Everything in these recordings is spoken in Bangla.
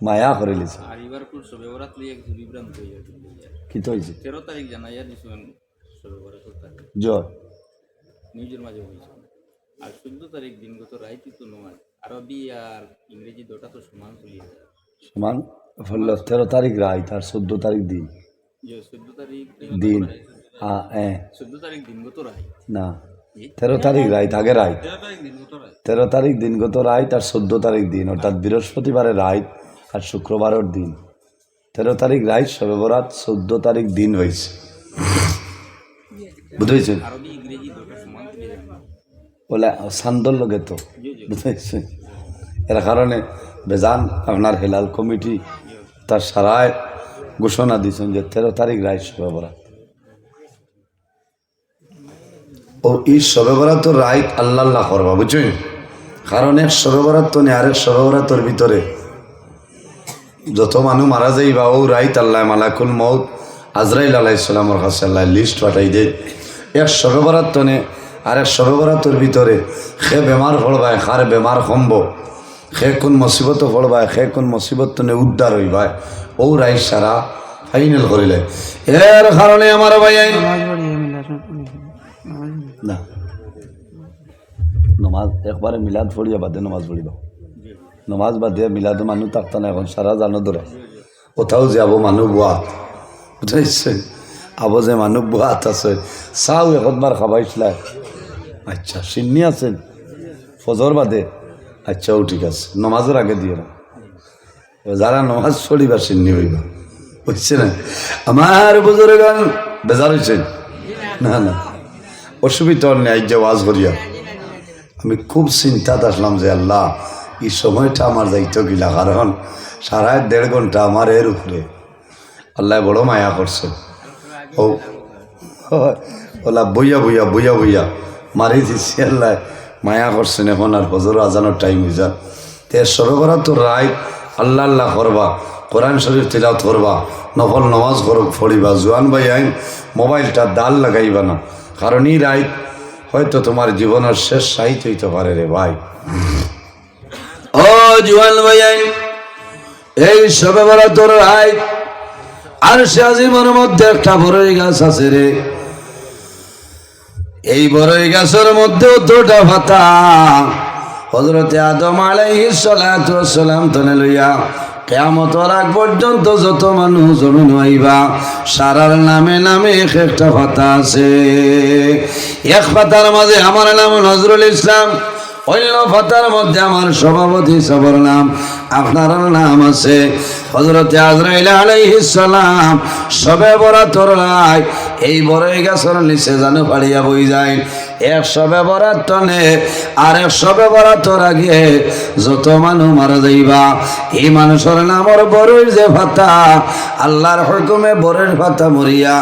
মায়া করে লিছে। আর এবার পুর সবে বরাত লিয়ে একটু বিভ্রান্ত হয়ে গেছে কি তো তেরো তারিখ জানাইয়া দিছেন সবে বরাত তারিখ জয় নিউজের মাঝে হয়েছে আর চোদ্দ তারিখ দিনগত রাইতি তো নয় আরবি আর ইংরেজি দুটা তো সমান চলিয়ে যায় সমান? হল তেরো তারিখ রায় তার চোদ্দ তারিখ দিন। চোদ্দ তারিখ দিন হ্যাঁ হ্যাঁ চোদ্দ তারিখ দিনগত রায় না। তেরো তারিখ রায় আগে রায় তেরো তারিখ দিনগত রায় তার চোদ্দ তারিখ দিন অর্থাৎ বৃহস্পতিবারের রায় আর শুক্রবারের দিন। তেরো তারিখ রায় সবে বরাত, চোদ্দ তারিখ দিন হয়েছে। বুঝেছেন? বলে সান্দর লগে তো। বুঝেছেন? এর কারণে বেজান আপনার হেলাল কমিটি তার সারায় ঘোষণা দিয়েছেন যে তেরো তারিখ রায় সবে বরাত। ও এই সবে বরাতর রায় আল্লাহ করবা, বুঝছেন? কারণ এক সবে বরাত তো নেই সবে বরাতর ভিতরে যত মানুষ মারা যাই বা ও রাইত আল্লাহ মালাকুল মৌত আজরাইল আলাইসালামর কাছে আল্লাহ লিস্ট পাঠাই দে এক সবে বরাত তো নে আরেক সবে বরাতর ভিতরে সে বেমার ফলবায় খার বেমার সম্ভ সে কোন মুসিবত ফলবায়, সে কোন মুসিবত তো নে উদ্ধার হইবায়। ও রাই সারা ফাইনাল করিলে। এর কারণে আমার ভাই না। নমাজ, একবারে মিলাদ পড়িয়া বাদে নমাজ পড়িবা। নমাজ বাদে মিলাদ মানুষ থাকতো না এখন সারা জানো ধরে কোথাও যাব মানুহ বোয়াত বুঝাইছে আবো যে মানুহ বোয়াত আছে। চাও একবার খাবাইছিলা আচ্ছা সিন্নি আছেন ফজর বাদে। আচ্ছা ও ঠিক আছে। নমাজের আগে দিয়ে না। যারা নমাজ চলিবা সিন্নি হইবা। বুঝছে না আমার বুজুর্গান বেজার হয়েছে না না। অসুবিধা নেই যে ওয়াজ করিয়া। আমি খুব চিন্তাত আসলাম যে আল্লাহ এই সময়টা আমার যাইতো গিলা, কারণ সারা দেড় ঘণ্টা আমার এর উপরে। আল্লাহ বড় মায়া করছে। ও, ওলা বইয়া বইয়া বইয়া বইয়া মারি দিচ্ছি আল্লাহ, মায়া করছেন এখন আর হজর আজানোর টাইম হয়ে যান তে সরবরা তো রায়, আল্লাহ আল্লাহ করবা, কোরআন শরীফ তিলাত করবা, নফল নমাজ করব ফড়িবা জোয়ান ভাই আইন, মোবাইলটা দাল লাগাইবা না। কারণ এই রায় হয়তো তোমার জীবনের শেষ সাহিত্য হইতে পারে রে ভাই। ভাই এই সবে বড় তোর রায় আর সে মধ্যে একটা গাছ আছে রে। এই গাছের মধ্যেও ভাতা হজরতে আদম তনে লইয়া আগ পর্যন্ত যত মানুষ জমিন আইবা সারার নামে নামে এক একটা ভাতা আছে। এক পাতার মাঝে আমার নাম নজরুল ইসলাম অন্য ফাতার মধ্যে আমার সভাপতি সবর নাম, আপনার নাম আছে হজরত আজরাইল আলাইহিস সালাম। সবে বড় তোর এই বড় গাছের নিচে জানো পাড়িয়া বই যায়। এক সবে বরাত টনে আর এক সবে বরাতর আগে যত মানুষ মারা যাইবা, এই মানুষের নামর বড়ই যে ভাতা, আল্লাহর হুকুমে বরের ভাতা মরিয়া।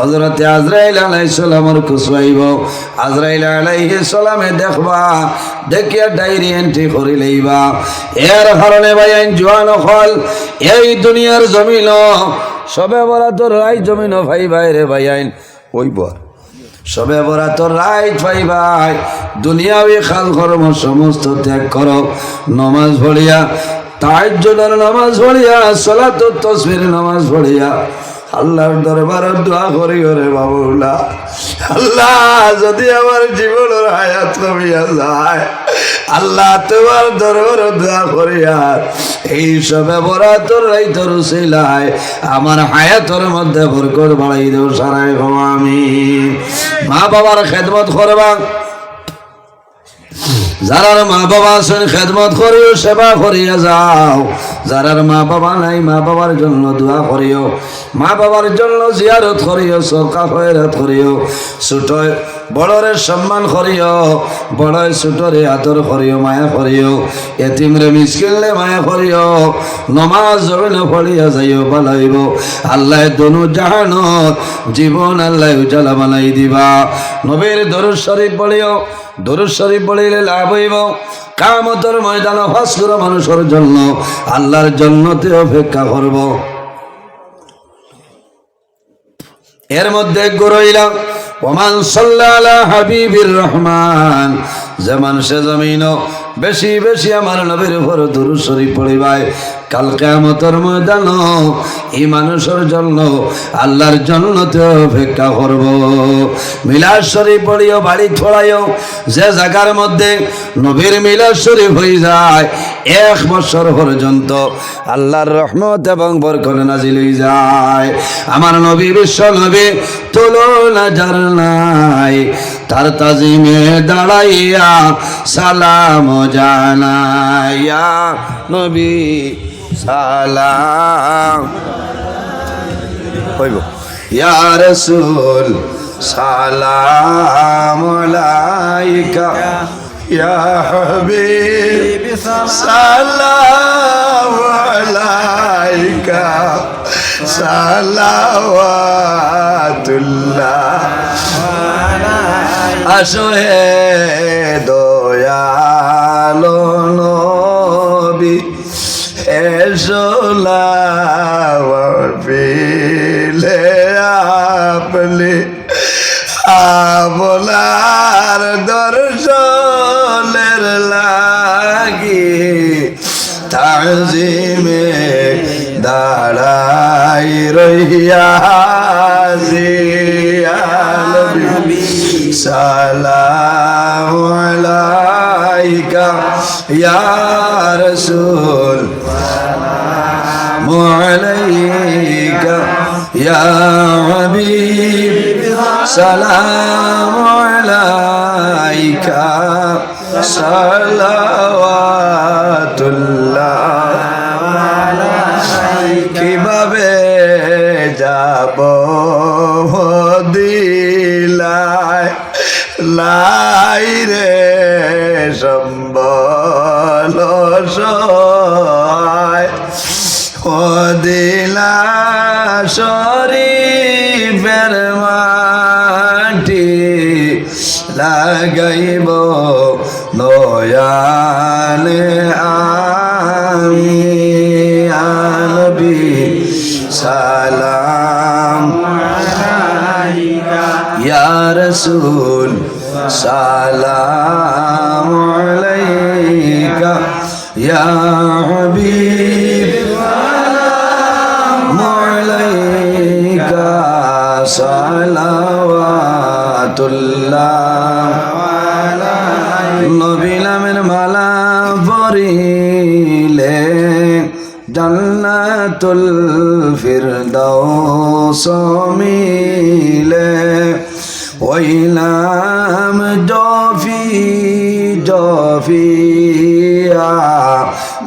হজরতে আজরাইল আলাইহিস সালামর কুসুয়াইব আজরাইল আলাইহিস সালামে দেখবা, দেখিয়া ডায়েরি এন্ট্রি করি লইবা। এর কারণে ভাই আইন জোয়ান হল, এই দুনিয়ার জমিন সবে বরা তোর রাই জমিন ভাই ভাই রে ভাই আইন ওই বর সবে বরা তো রাইট ভাই ভাই দুনিয়াবি খাল কর্ম সমস্ত ত্যাগ কর। নমাজ ভরিয়া তাই নামাজ ভরিয়া সলাত তসবির নামাজ ভরিয়া আল্লাহর দরবার দোয়া করি ওরে বাবুলা আল্লাহ, যদি আমার জীবনের হায়াত কমিয়া যায়, আল্লাহ তোমার দরবার দোয়া করি আর এই সবে বরা রাই তোর সিলাই আমার হায়াতর মধ্যে বরকত বাড়াই দেও সারাই গো আমি মা বাবার খেদমত করবা। যারার মা বাবা আছেন, খেদমত করিও, সেবা করিয়া যাও। যারার মা বাবা নাই মা বাবার জন্য দোয়া করিও। মা বাবার জন্য জিয়ারত করিও সরকার খয়রাত করিও। ছোট বড়রে সম্মান করিও বড় ছোটরে আদর করিও, মায়া করিও। এতিমরে মিসকিনলে মায়া করিও। নমাজ জমিন পড়িয়া যাইও বালাইব আল্লাহ দনু জাহানত, জীবন আল্লাহ উজালা বানাই দিবা। নবীর দরুদ শরীফ পড়িও দরুদ পড়িলে লাভ হইব। কামতর ময়দান ভাস্কর মানুষের জন্য আল্লাহর জন্যতে অপেক্ষা করব। এর মধ্যে গরইলাম ওমান সাল্লাহ হাবিবির রহমান যে মানুষে জমিন বেশি বেশি আমার নবীর উপর দরুদ শরীফ পড়িবায় কাল কেমতর ময়দান এই মানুষের জন্য, আল্লাহর জন্য অপেক্ষা করব। মিলাদ শরীফ পড়িও, বাড়ি ছড়াইও, যে জায়গার মধ্যে নবীর মিলাদ শরীফ হয়ে যায়, এক বছর পর্যন্ত আল্লাহর রহমত এবং বরকত নাজিল হয়ে যায়। আমার নবী বিশ্ব নবী তুলনা যার নাই তার তাজিমে দাঁড়াইয়া সালাম জানাইয়া নবী সালাম। হইব। ইয়া রাসূল, সালাম আলাইকা। ইয়া হাবিব, সালাম আলাইকা। সালাওয়াতুল্লাহ। আসো হে দয়ালো নবী এসো লাভিলে আপনি। আপনার দর্শনের লাগি তাজিমে দাঁড়াই রহিয়া সালাম আলাইকা ইয়া রাসূল আলাইকা ইয়া হাবিব সালাম আলাইকা সালাওয়াতুল্লাহ কীভাবে যাব লাই রে সম্বল ও দিলা শরীফের মাটি লাগাইব নয়ানে আমি। আনবি সালাম। ইয়া রসুল সালাম আলাইকা ইয়া হাবিব। সালাম আলাইকা সালাওয়াতুল্লাহ। নবিলামের মালা পরিলে জান্নাতুল ফিরদাউস মিলে। ওইলা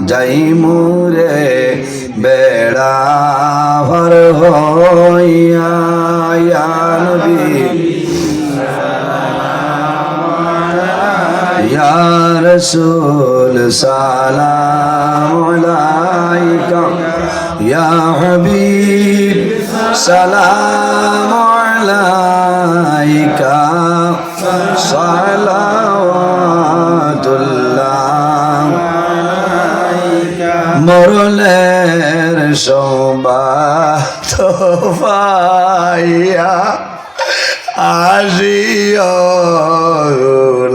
যাই মুরে বেড়া ভর হইয়া, ইয়া ইয়া রাসূল, সালাম আলাইকা ইয়া হাবিব, সালাম আলাইকা। সালাওয়াতুল্লাহ মরলের সৌবাত পাইয়া আজিও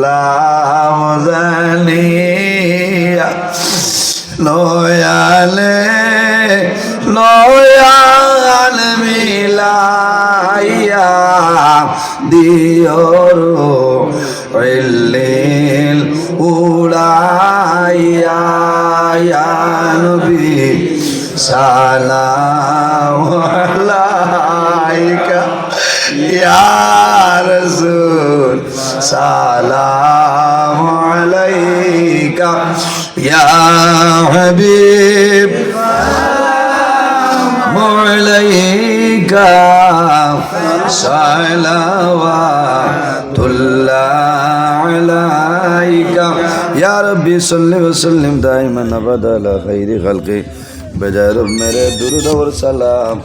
লাম জানিয়া। নয়ালে নয়াল মিলাইয়া দিয়র ইল্লিল উড়াইয়া নবী সালাম আলাইকা ইয়া রাসূল সালাম আলাইকা ইয়া হাবিব সালাম আলাইকা সালাওয়াতুল্লাহ। یا ربی صلی وسلم دائما ابدا علی خیر خلقی بجائے رب میرے درود و سلام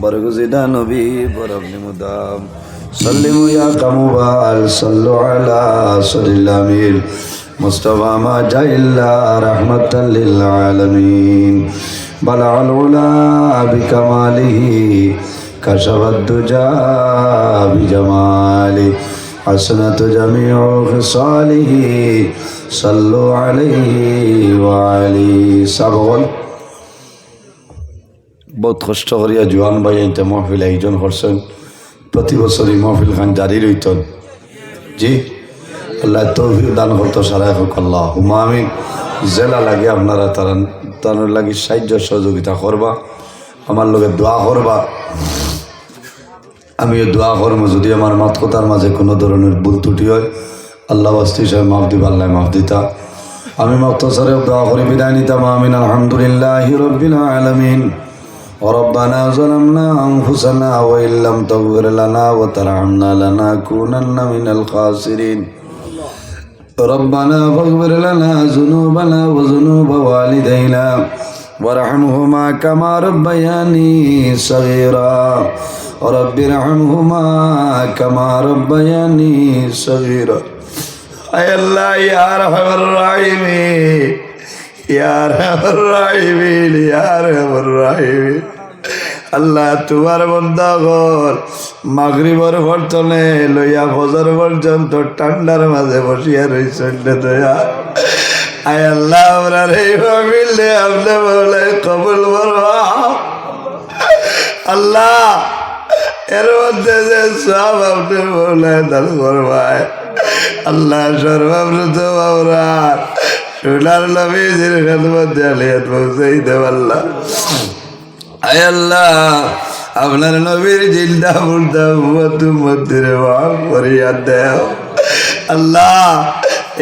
برگزیدہ نبی پر اپنی مدام سلمو یا قموال صلو علی صلی اللہ علیہ مصطفى ما جاء إلا رحمة للعالمين بلع العلا بكماله كشف الدجى بجماله حسنة جميع خصاله সাল্লু আলাইহি ওয়ালি সাবল বহুত কষ্ট করিয়া জোয়ান ভাই আইতে মহফিল আয়োজন করছেন। প্রতি বছর এই মহফিল খান জারি রইত জি, আল্লাহ তৌফিক দান করতো সারাই হোক আল্লাহ হুমা আমি জেলা লাগে আপনারা তারা তার লাগে সাহায্য সহযোগিতা করবা। আমার লোকে দোয়া করবা। আমিও দোয়া করব যদি আমার মাত কথার মাঝে কোনো ধরনের ভুল ত্রুটি হয়। আল্লাহ বাস্তি সাহেব মাফ দিবা আল্লাহ মাফ দিতা আমি মক্তসরে দোয়া করি বিদায় নিতাম আমিন আলহামদুলিল্লাহ রবিল আলমিন وربنا ظلمنا أنفسنا وإن لم تغفر لنا وترحمنا لنكونن من الخاسرين ربنا فاغفر لنا ذنوبنا وذنوب والدينا وارحمهما كما ربياني صغيرا رب ارحمهما كما ربياني صغيرا আল্লাহ তোমার বন্ধা ঘর মাগরিবর বর্তনে লইয়া ফজর পর্যন্ত ঠান্ডার মাঝে বসিয়া রয়েছে দয়া। আয় আল্লাহ, আমরা রে মিললে আপনি বলে কবল বর এর মধ্যে যে সব আপনি বলে দান করবায় আল্লাহ সর্বাবৃত বাবরার সোনার নবীজির খেদমত জালিয়াত পৌঁছাই দেব আল্লাহ আয় আল্লাহ, আপনার নবীর জিন্দা মুর্দা মধু মধ্যে মাফ করিয়া দেও। আল্লাহ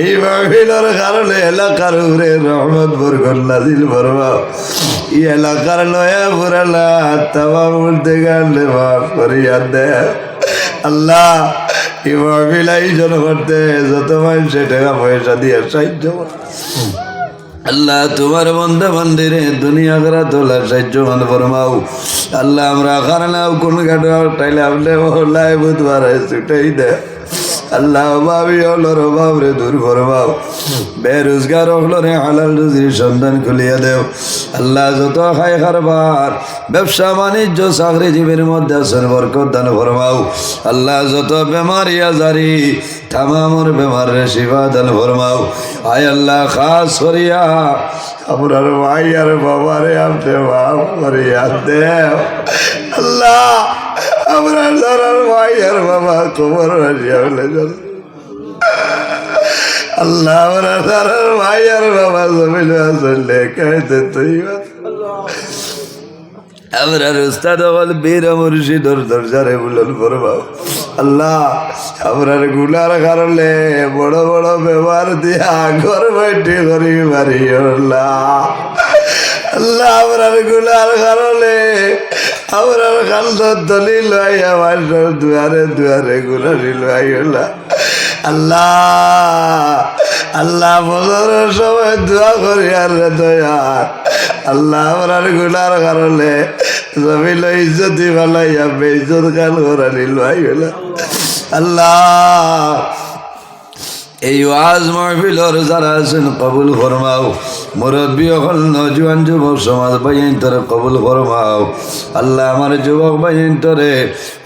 এই মাহফিলের কারণে এলাকার উপরে রহমত বরকত নাজিল ফরমাও এই এলাকার নয়া পুরালা তামা মূর্তি গানলে মাফ করিয়া দেও আল্লাহ এই মাহফিল আয়োজন করতে যত মানুষে টাকা পয়সা দিয়ে সাহায্য আল্লাহ, তোমার বন্ধে মন্দিরে দুনিয়া করা তোলা সাহায্য মান ফরমাও। আল্লাহ, আমরা খারানাও কোন ঘাটাও তাইলে আপনি বুধবার ছুটাই দে। আল্লাহ অভাবী হলোর অভাব রে দূর ফরমাও। বেরোজগার হলো রে হালাল রুজির সন্ধান খুলিয়া দেও। আল্লাহ যত খাই খারবার ব্যবসা, বাণিজ্য, চাকরি জীবের মধ্যে আছেন বরকত দান ফরমাও। আল্লাহ যত বেমারি আজারি, তামামর বেমার রে শিবা দান ফরমাও। আয় আল্লাহ, খাস করিয়া আপনার ভাই আর বাবারে আপনি মাফ করিয়া দেও। আল্লাহ আমরা যারা ভাই আর বাবা কবর বাড়িয়া বলে আল্লাহ, আমরা যারা ভাই আর বাবা জমিল আসলে কাইতে তুই আমরা উস্তাদ হল, বীর মুর্শিদর দরজারে বুলন করবাও আল্লাহ, আমরারগুলার কারণে বড় বড় ব্যবহার দিয়া ঘর বৈঠে করি মারি, আল্লাহ। আল্লাহ, আমরারগুলার কারণে আমরার কান্দ দলি লাই আমার দুয়ারে দুয়ারে গুলারি লাই আল্লাহ আল্লাহ বছরের সময় দোয়া করি আর রে দয়া। আল্লাহ আমরারগুলার কারণে জমিল ইজ্জতি ভালাইয়া বেইজ্জত কাল করানি লাই আল্লাহ এই ওয়াজ মাহফিলর যারা আছেন, কবুল ফরমাও। মুরব্বী অকল নজওয়ান যুবক সমাজ বাইন্তরে কবুল ফরমাও। আল্লাহ আমার যুবক বাইন্তরে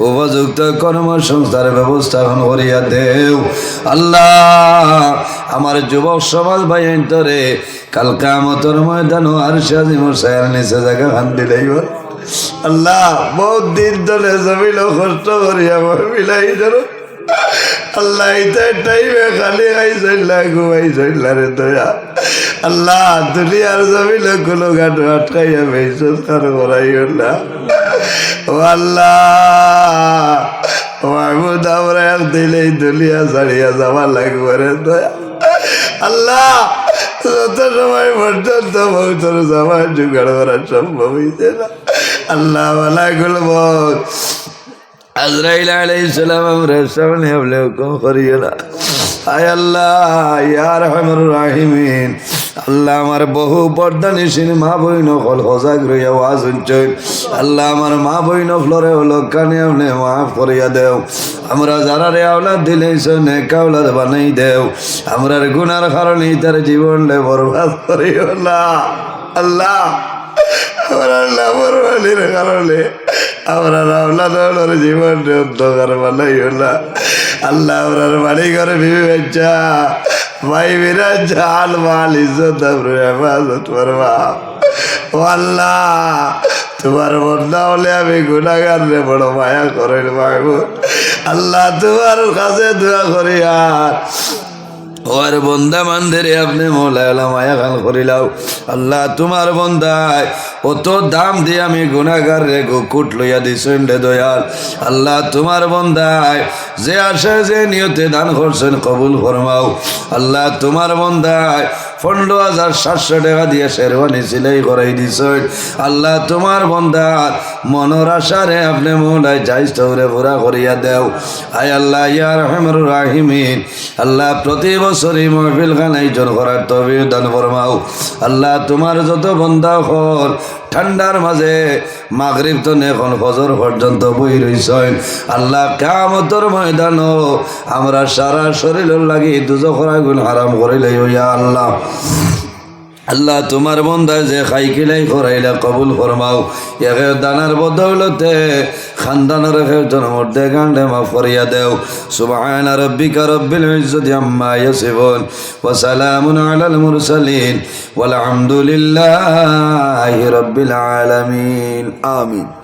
উপযুক্ত কর্মসংস্থার ব্যবস্থাপন করিয়া দেও। আল্লাহ আমার যুবক সমাজ বাইন্তরে কাল কামতর ময়দান আর সাজিমর সায়ার নিচে জায়গা খান দিলেই আল্লাহ বহুত দিন ধরে জমিল কষ্ট করিয়া মহিলাই ধরো আল্লাহ এটা টাইমে খালি আইসাইল্লা ঘুমাইসাইল্লা রে দয়া। আল্লাহ, দুনিয়ার জমিলে কোনো গাটো আটকাইয়া বেসত কারও করাইও না। ও আল্লাহ মাহমুদ, আমরা এক দিলেই দুনিয়া ছাড়িয়া যাওয়া লাগবে রে দয়া। আল্লাহ, যত সময় পর্যন্ত বহুতর সময় জোগাড় করা সম্ভব হইতে না। আল্লাহ মালা গুলো আজরাইল আলাইহিস সালাম, আমরা সামনে হুকুম করিও না। আয় আল্লাহ, ইয়া রহমান। আল্লাহ আমার বহু পর্দা নিশিন, মা বই নকল সজাগ রইয়া ওয়াজ আল্লাহ আমার মা বই নকলরে হলো কানে আপনি মাফ করিয়া দেও। আমরা যারা রে আওলাদ দিলেছ বানাই দেও। আমরার গুনার কারণে তার জীবনটা বরবাদ করিও না। আল্লাহ, আমরা লাভরবালির কারণে আমরা রাওলাদর জীবন অন্ধকার বানাইও না। আল্লাহ আমরার বাড়ি ঘরে বিবি বাচ্চা ভাই বিরা জাল, মাল, ইজ্জত আমরা হেফাজত করবা। আল্লাহ, তোমার বন্ধা হলে আমি গুণাগার রে, বড় মায়া করে মাগো। আল্লাহ, তোমার কাছে দোয়া করি আর ওর বন্দা মানদের আপনি মোলায়লা মায়া খান করিলাও। আল্লাহ তোমার বন্দায় অত দাম দিয়ে আমি গুণাগার রে গো কুট লইয়া দিছেন রে দয়াল। আল্লাহ তোমার বন্দায় যে আসে যে নিয়তে দান করছেন কবুল ফরমাও। আল্লাহ তোমার বন্দায় পনেরো হাজার সাতশো টাকা দিয়ে শেরওয়ানি সিলাই করাই দিস আল্লাহ তোমার বন্ধা মনোর আশারে আপনি মোলায় যাই তৌরে পুরা করিয়া দেও। আয় আল্লাহ ইয়ার হেমর রাহিমিন। আল্লাহ প্রতি বছরই মহফিল খানাই জন করার তবে দান ফরমাও। আল্লাহ তোমার যত বন্ধা হল ঠান্ডার মাঝে মাগরিব তো এখন ফজর পর্যন্ত বই রইছেন। আল্লাহ কামতর ময়দান আমরা সারা শরীর লাগি দুজখর গুণ হারাম করিলে ইয়া আল্লাহ। আল্লাহ তোমার বন্ধা যে খাই কিলাই খরাইলা কবুল ফরমাও। একে দানার বদৌলতে খানদানের জন্মর মধ্যে গান্ডে মা ফরিয়া দেও। সুবহান রব্বিকা রব্বিল ইজ্জতি আম্মা ইয়াসিফুন ওয়া সালামুন আলাল মুরসালিন। ওয়াল হামদুলিল্লাহি রব্বিল আলামিন। আমিন।